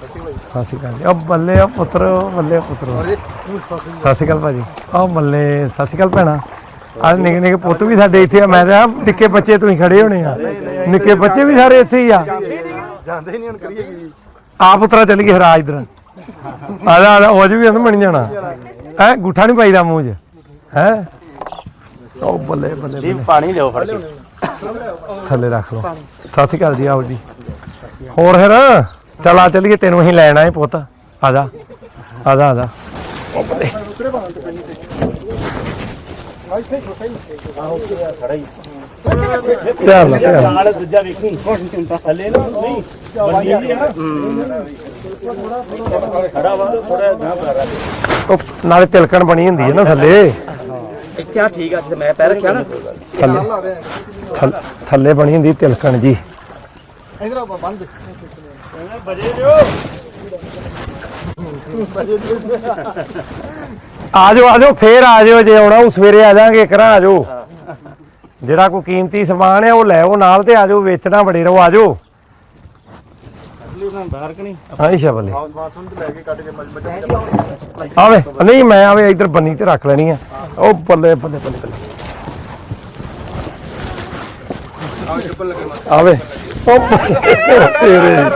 ਸਤਿ ਸ਼੍ਰੀ ਅਕਾਲ ਜੀ। ਉਹ ਬੱਲੇ ਆ ਪੁੱਤਰ ਬੱਲੇ ਆ ਪੁੱਤਰ। ਸਤਿ ਸ਼੍ਰੀ ਅਕਾਲ ਭਾਜੀ। ਉਹ ਬੱਲੇ ਸਤਿ ਸ਼੍ਰੀ ਅਕਾਲ ਭੈਣਾ। ਅੱਜ ਨਿੱਕੇ ਨਿੱਕੇ ਪੁੱਤ ਵੀ ਸਾਡੇ ਇੱਥੇ ਆ। ਮੈਂ ਤਾਂ ਨਿੱਕੇ ਬੱਚੇ ਤੁਸੀਂ ਖੜੇ ਹੋਣੇ ਆ। ਨਿੱਕੇ ਬੱਚੇ ਵੀ ਸਾਰੇ ਇੱਥੇ ਹੀ ਆ। ਜਾਂਦੇ ਨਹੀਂ ਹੁਣ ਕਰੀਏ ਕੀ? ਆ ਪੁੱਤਰਾ ਚੱਲ ਗਏ ਰਾਜ ਇਧਰ। ਆ ਜਾ ਆ ਜਾ ਉਹ ਵੀ ਅੰਦ ਬਣ ਜਾਣਾ। ਹੈ ਗੁੱਠਾ ਨਹੀਂ ਪਾਈਦਾ ਮੂੰਹ 'ਚ। ਹੈ? ਉਹ ਬੱਲੇ ਬੱਲੇ ਬੱਲੇ। ਪਾਣੀ ਲਿਓ ਫੜ ਕੇ। ਥੱਲੇ ਰੱਖ ਲਓ। ਸਤਿ ਸ਼੍ਰੀ ਅਕਾਲ ਜੀ ਆਓ ਜੀ। ਹੋਰ ਫਿਰ? ਚੱਲ ਆ ਚੱਲੀਏ ਤੈਨੂੰ ਅਸੀਂ ਲੈਣ ਆਏ ਪੁੱਤ। ਆ ਜਾ। ਆ ਜਾ ਆ ਜਾ। ਧਿਆਨ ਨਾਲ ਧਿਆਨ ਨਾਲ। ਨਾਲ ਦੂਜਾ ਵੇਖੀ ਥੱਲੇ ਨਾ ਨਹੀਂ ਬੰਦੀ ਵੀ ਹੈ ਨਾ ਖੜਾ ਵਾ ਥੋੜਾ ਗਾਂ ਕਰ ਉਹ ਨਾਲੇ ਤਿਲਕਣ ਬਣੀ ਹੁੰਦੀ ਹੈ ਨਾ ਥੱਲੇ। ਇੱਥੇ ਆ ਠੀਕ ਆ ਜਿੱਥੇ ਮੈਂ ਪੈਰ ਰੱਖਿਆ ਨਾ। ਥੱਲੇ ਥੱਲ- ਥੱਲੇ ਬਣੀ ਹੁੰਦੀ ਤਿਲਕਣ ਜੀ। ਇਧਰ ਆ ਬੰਦ ਬਜੇ ਦਿਓ ਆ ਜਾਓ ਆ ਜਾਓ ਫੇਰ ਆ ਜਾਓ ਜੇ ਆਉਣਾ ਉਹ ਸਵੇਰੇ ਆ ਜਾਾਂਗੇ ਇਕਰਾਂ ਆ ਜਾਓ ਜਿਹੜਾ ਕੋਈ ਕੀਮਤੀ ਸਮਾਨ ਹੈ ਉਹ ਲੈ ਆਓ ਨਾਲ ਤੇ ਆ ਜਾਓ ਵੇਚਣਾ ਬੜੇ ਰਹੋ ਆ ਜਾਓ ਬਾਹਰ ਕਿ ਨਹੀਂ? ਹਾਂ ਸ਼ਬਲੇ ਬਾਥਰੂਮ ਤੇ ਲੈ ਕੇ ਕੱਢ ਕੇ ਮੱਝ ਆਵੇ ਨਹੀਂ ਮੈਂ ਆਵੇ ਇੱਧਰ ਬੰਨੀ ਤੇ ਰੱਖ ਲੈਣੀ ਆ। ਉਹ ਬੱਲੇ ਬੱਲੇ ਬੱਲੇ ਆਵੇ। ਉਹ ਤੇਰੇ।